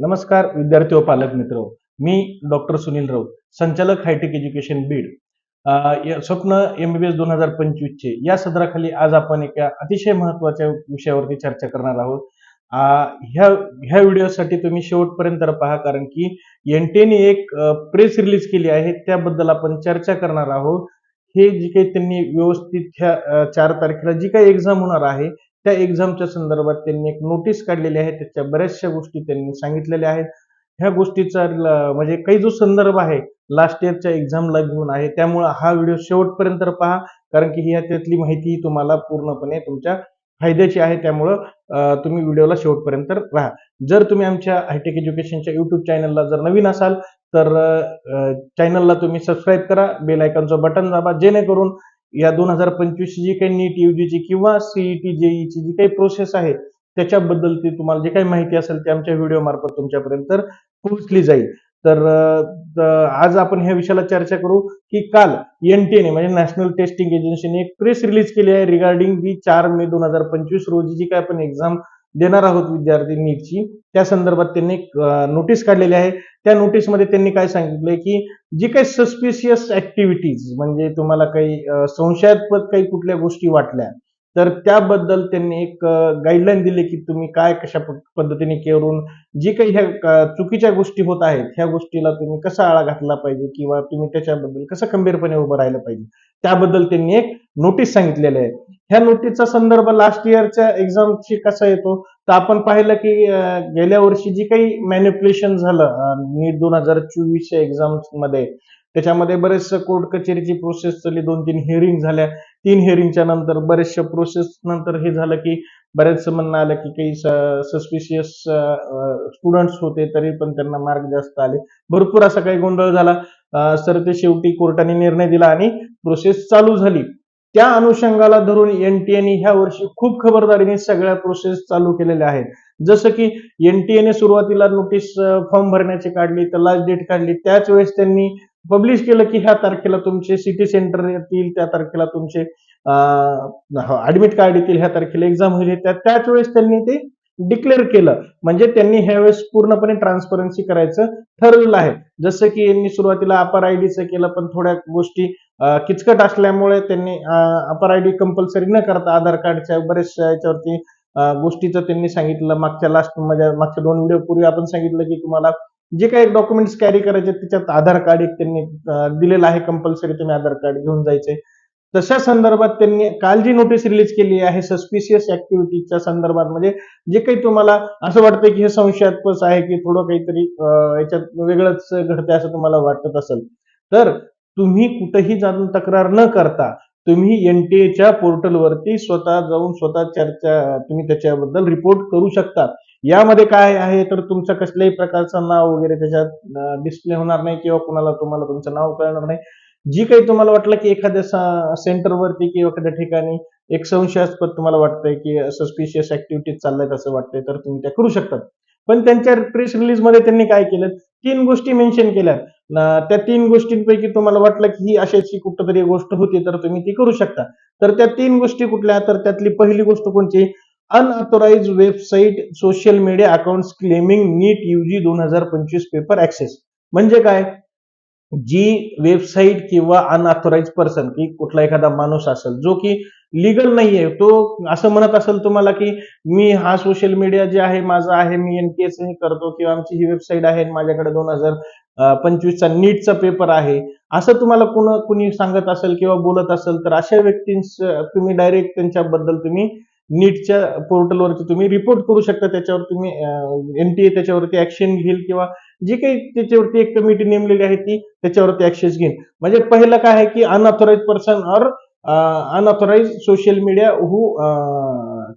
नमस्कार विद्यार्थी व पालक मित्र. मी डॉक्टर सुनील राऊत संचालक हायटेक एज्युकेशन बीड. स्वप्न एमबीबीएस दोन हजार पंचवीसचे. या सदराखाली आज आपण एका अतिशय महत्त्वाच्या विषयावरती चर्चा करणार आहोत. ह्या ह्या व्हिडिओसाठी तुम्ही शेवटपर्यंत पहा कारण की एनटीएने एक प्रेस रिलीज केली आहे. त्याबद्दल आपण चर्चा करणार आहोत. हे जी काही त्यांनी व्यवस्थित ह्या चार तारखेला जी काही एक्झाम होणार आहे त्या एक्झामच्या संदर्भात त्यांनी एक नोटीस काढलेली आहे. त्याच्या बऱ्याचशा गोष्टी त्यांनी सांगितलेल्या आहेत. ह्या गोष्टीचा म्हणजे काही जो संदर्भ आहे लास्ट इयरच्या एक्झामला घेऊन आहे त्यामुळे हा व्हिडिओ शेवटपर्यंत पहा. कारण की ह्या त्यातली माहिती तुम्हाला पूर्णपणे तुमच्या फायद्याची आहे. त्यामुळं तुम्ही व्हिडिओला शेवटपर्यंत राहा. जर तुम्ही आमच्या हायटेक एज्युकेशनच्या युट्यूब चॅनलला जर नवीन असाल तर चॅनलला तुम्ही सबस्क्राईब करा. बेल आयकॉनचं बटन दाबा. जेणेकरून या दोन हजार पंचवीस जी काही नीट युजीची किंवा सीईटी जेईची जी काही प्रोसेस आहे त्याच्याबद्दल ती तुम्हाला जे काही माहिती असेल ते आमच्या व्हिडिओ मार्फत तुमच्यापर्यंत पोहोचली जाईल. तर आज आपण ह्या विषयाला चर्चा करू की काल एनटीएने म्हणजे नॅशनल टेस्टिंग एजन्सीने एक प्रेस रिलीज केली आहे रिगार्डिंग दी चार मे दोन हजार पंचवीस रोजी जी काय आपण एक्झाम देणार आहोत विद्यार्थी नीटची. त्या संदर्भात त्यांनी नोटीस काढलेली आहे. त्या नोटीसमध्ये त्यांनी काय सांगितलंय की जी काही सस्पिशियस ऍक्टिव्हिटीज म्हणजे तुम्हाला काही संशयास्पद काही कुठल्या गोष्टी वाटल्या तर त्याबद्दल त्यांनी एक गाईडलाईन दिली की तुम्ही काय कशा पद्धतीने करून जी काही ह्या चुकीच्या गोष्टी होत आहेत ह्या गोष्टीला तुम्ही कसा आळा घातला पाहिजे किंवा तुम्ही त्याच्याबद्दल कसं खंबीरपणे उभं राहिलं पाहिजे त्याबद्दल त्यांनी एक नोटीस सांगितलेलं आहे. ह्या नोटीसचा संदर्भ लास्ट इयरच्या एक्झामशी कसा येतो? तर आपण पाहिलं की गेल्या वर्षी जी काही मॅन्युप्युलेशन झालं नीट दोन हजार चोवीसच्या एक्झाममध्ये त्याच्यामध्ये बरेचसे कोर्ट कचेरीची प्रोसेस चालली. दोन तीन हिअरिंग झाल्या. तीन हिअरिंगच्या नंतर बरेचशा प्रोसेस नंतर हे झालं की बऱ्याचसं म्हणणं आलं की काही सस्पिशियस स्टुडंट्स होते तरी पण त्यांना मार्क जास्त आले. भरपूर असा काही गोंधळ झाला. सर ते शेवटी कोर्टाने निर्णय दिला आणि प्रोसेस चालू झाली. त्या अनुषंगाला धरून एनटीएने ह्या वर्षी खूप खबरदारीने सगळ्या प्रोसेस चालू केलेल्या आहेत. जसं की एनटीएने सुरुवातीला नोटीस फॉर्म भरण्याची काढली तर लास्ट डेट काढली. त्याच वेळेस त्यांनी पब्लिश केलं की ह्या तारखेला तुमचे सिटी सेंटर येतील त्या तारखेला तुमचे ऍडमिट कार्ड हो, येतील ह्या तारखेला एक्झाम होईल. त्या त्याच वेळेस त्यांनी ते डिक्लेअर केलं. म्हणजे त्यांनी ह्यावेळेस पूर्णपणे ट्रान्सपरन्सी करायचं ठरवलं आहे. जसं की यांनी सुरुवातीला अपर आयडीचं केलं पण थोड्या गोष्टी किचकट असल्यामुळे त्यांनी अपर आयडी कंपल्सरी न करता आधार कार्डच्या बरेचशा याच्यावरती गोष्टीचं त्यांनी सांगितलं. मागच्या लास्ट म्हणजे मागच्या दोन व्हिडिओ पूर्वी आपण सांगितलं की तुम्हाला जे काही डॉक्युमेंट्स कॅरी करायचे त्याच्यात आधार कार्ड एक त्यांनी दिलेलं आहे कंपल्सरी तुम्ही आधार कार्ड घेऊन जायचे. तशा संदर्भात त्यांनी काल जी नोटीस रिलीज केली आहे सस्पिशियस ऍक्टिव्हिटीच्या संदर्भात. म्हणजे जे काही तुम्हाला असं वाटतं की हे संशयास्पद आहे की थोडं काहीतरी याच्यात वेगळंच घडतंय असं तुम्हाला वाटत असेल. तर तुम्ही कुठेही जाऊन तक्रार न करता तुम्ही एनटीएच्या पोर्टलवरती स्वतः जाऊन स्वतः चर्चा तुम्ही त्याच्याबद्दल रिपोर्ट करू शकता. यामध्ये काय आहे तर तुमचं कसल्याही प्रकारचं नाव वगैरे त्याच्यात डिस्प्ले होणार नाही किंवा कुणाला तुम्हाला तुमचं नाव कळणार नाही. जी काही तुम्हाला वाटलं की एखाद्या सेंटरवरती किंवा एखाद्या ठिकाणी एक संशयास्पद तुम्हाला वाटतंय की सस्पिशियस ऍक्टिव्हिटीज चालल्यात असं वाटतंय तर तुम्ही त्या करू शकतात. पण त्यांच्या प्रेस रिलीजमध्ये त्यांनी काय केलं? तीन गोष्टी मेन्शन केल्या. त्या तीन गोष्टींपैकी तुम्हाला वाटलं की ही अशाची कुठंतरी गोष्ट होती तर तुम्ही ती करू शकता. तर त्या तीन गोष्टी कुठल्या? तर त्यातली पहिली गोष्ट कोणची unauthorised website social media account claiming NEET UG दोन हजार पंचवीस पेपर ऍक्सेस म्हणजे काय? जी वेबसाईट किंवा अनऑथोराइज पर्सन की कुठला एखादा माणूस असेल जो की लिगल नाहीये. तो असं म्हणत असेल तुम्हाला की मी हा सोशल मीडिया जे आहे माझा आहे मी एनटीएस हे करतो किंवा आमची ही वेबसाईट आहे माझ्याकडे दोन हजार पंचवीसचा नीटचा पेपर आहे. असं तुम्हाला कुणा कुणी सांगत असेल किंवा बोलत असेल तर अशा व्यक्तींस तुम्ही डायरेक्ट त्यांच्याबद्दल तुम्ही नीटच्या पोर्टलवरती तुम्ही रिपोर्ट करू शकता. त्याच्यावर तुम्ही एनटीए त्याच्यावरती ऍक्शन घेईल किंवा जी काही त्याच्यावरती एक कमिटी नेमलेली आहे ती त्याच्यावरती ऍक्शन घेईल. म्हणजे पहिलं काय आहे की unauthorised person or unauthorised social media who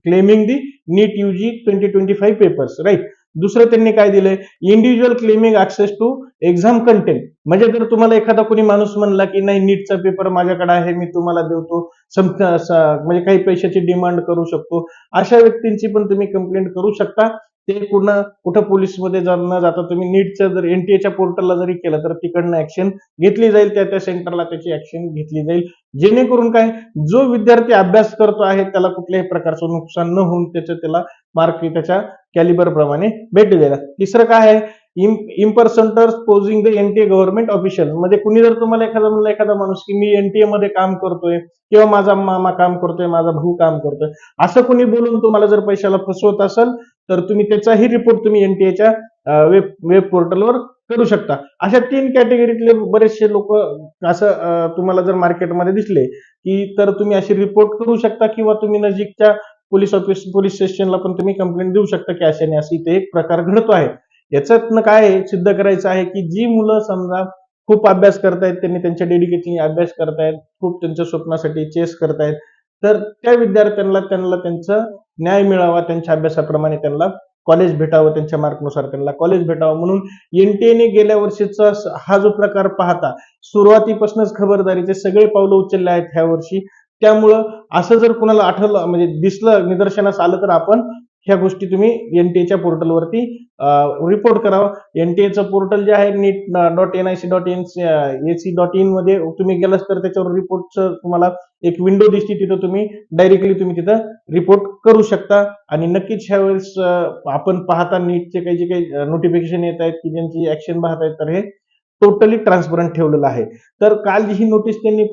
claiming the NEET UG twenty twenty five papers right दुसरं त्यांनी काय दिलंय? Individual claiming access to exam content म्हणजे जर तुम्हाला एखादा कोणी माणूस म्हणला की नाही नीटचा पेपर माझ्याकडे आहे मी तुम्हाला देतो. म्हणजे काही पैशाची डिमांड करू शकतो. अशा व्यक्तींची पण तुम्ही कंप्लेंट करू शकता. ते पूर्ण कुठं पोलीसमध्ये जा- न जाता तुम्ही नीटच्या जर एनटीएच्या पोर्टलला जरी केलं तर तिकडनं ऍक्शन घेतली जाईल. त्या त्या सेंटरला त्याची ऍक्शन घेतली जाईल. जेणेकरून काय जो विद्यार्थी अभ्यास करतो आहे त्याला कुठल्याही प्रकारचं नुकसान न होऊन त्याचं त्याला मार्क त्याच्या कॅलिबर प्रमाणे भेट जाईल तिसरं काय आहे? Impersonators posing the NTA government official म्हणजे कुणी जर तुम्हाला एखादा म्हणलं एखादा माणूस की मी एनटीए मध्ये काम करतोय किंवा माझा मामा काम करतोय माझा भाऊ काम करतोय असं कुणी बोलून तुम्हाला जर पैशाला फसवत असेल तर तुम्ही त्याचाही रिपोर्ट तुम्ही एनटीएच्या वेब वेब पोर्टलवर करू शकता. अशा तीन कॅटेगरीतले बरेचसे लोक असं तुम्हाला जर मार्केटमध्ये दिसले की तर तुम्ही अशी रिपोर्ट करू शकता किंवा तुम्ही नजीकच्या पोलीस ऑफिस पोलीस स्टेशनला पण तुम्ही कंप्लेंट देऊ शकता की अशाने असे इथे एक प्रकार घडतो आहे. याच्यातनं काय सिद्ध करायचं आहे की जी मुलं समजा खूप अभ्यास करतायत त्यांनी त्यांच्या डेडिकेटली अभ्यास करतायत खूप त्यांच्या स्वप्नासाठी चेस करतायत तर त्या विद्यार्थ्यांना त्यांना त्यांचा न्याय मिळावा त्यांच्या अभ्यासाप्रमाणे त्यांना कॉलेज भेटावं त्यांच्या मार्कनुसार त्यांना कॉलेज भेटावं. म्हणून एनटीएने गेल्या वर्षीचा हा जो प्रकार पाहता सुरुवातीपासूनच खबरदारीचे सगळे पावलं उचलले आहेत ह्या वर्षी. त्यामुळं असं जर कुणाला आठवलं म्हणजे दिसलं निदर्शनास आलं तर आपण ह्या गोष्टी तुम्ही एनटीएच्या पोर्टलवरती रिपोर्ट करावं. एनटीएचं पोर्टल जे आहे NEET dot N I C dot N A C dot इनमध्ये तुम्ही गेलास तर त्याच्यावर रिपोर्टचं तुम्हाला एक विंडो दिसते. तिथं तुम्ही डायरेक्टली तुम्ही तिथं रिपोर्ट करू शकता. आणि नक्कीच ह्या वेळेस आपण पाहता नीटचे काही जे काही नोटिफिकेशन येत आहेत की ज्यांची ऍक्शन पाहत आहेत तर हे टोटली ट्रान्सपरंट ठेवलेलं आहे. तर काल जी ही नोटीस त्यांनी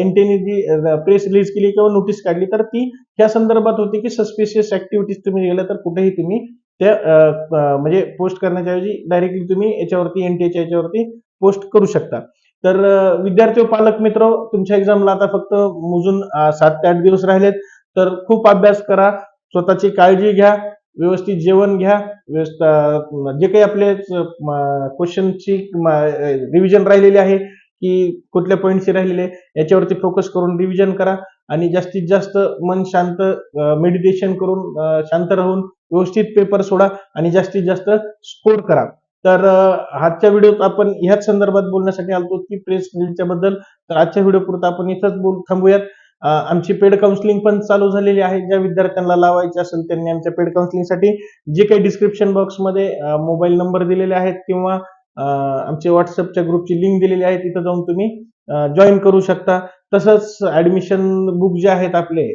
एनटीएने जी प्रेस रिलीज केली किंवा नोटीस काढली तर ती त्या संदर्भात होती की सस्पिशियस ऍक्टिव्हिटीज तुम्ही गेल्या तर कुठेही तुम्ही त्या म्हणजे पोस्ट करण्याच्या ऐवजी डायरेक्टली तुम्ही याच्यावरती एनटीएच्या याच्यावरती पोस्ट करू शकता. तर विद्यार्थी पालक मित्र तुमच्या एक्झामला आता फक्त मोजून सात ते आठ दिवस राहिलेत. तर खूप अभ्यास करा स्वतःची काळजी घ्या. व्यवस्थित जेवण घ्या व्यवस्थ जे काही आपले क्वेश्चनची रिव्हिजन राहिलेली आहे की कुठल्या पॉईंटचे राहिलेले याच्यावरती फोकस करून रिव्हिजन करा आणि जास्तीत जास्त मन शांत मेडिटेशन करून शांत राहून व्यवस्थित पेपर सोडा आणि जास्तीत जास्त स्कोर करा. तर आजच्या व्हिडिओत आपण ह्याच संदर्भात बोलण्यासाठी आलतो की प्रेस रिलीजच्या बद्दल. तर आजच्या व्हिडिओ पुरता आपण इथंच बोल थांबूयात. आमची पेड काउन्सिलिंग पण चालू झालेली आहे. ज्या विद्यार्थ्यांना लावायचे असेल त्यांनी आमच्या पेड काउन्सिलिंगसाठी जे काही डिस्क्रिप्शन बॉक्समध्ये मोबाईल नंबर दिलेले आहेत किंवा आमच्या व्हॉट्सअपच्या ग्रुपची लिंक दिलेली आहे तिथं जाऊन तुम्ही जॉईन करू शकता. तसंच ऍडमिशन बुक जे आहेत आपले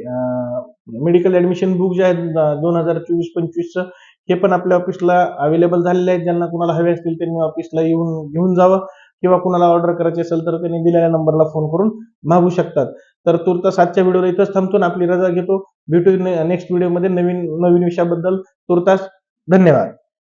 मेडिकल ऍडमिशन बुक जे आहेत दोन हजार चोवीस पंचवीसचं हे पण आपल्या ऑफिसला अवेलेबल झालेले आहेत. ज्यांना कुणाला हवे असतील त्यांनी ऑफिसला येऊन घेऊन जावं. किंवा कुणाला ऑर्डर करायची असेल तर त्यांनी दिलेल्या नंबरला फोन करून मागू शकतात. तर तूर्त सातच्या व्हिडिओला इथंच थांबतो आणि आपली रजा घेतो. भेटू नेक्स्ट व्हिडिओमध्ये नवीन नवीन विषयाबद्दल. तुर्तास धन्यवाद.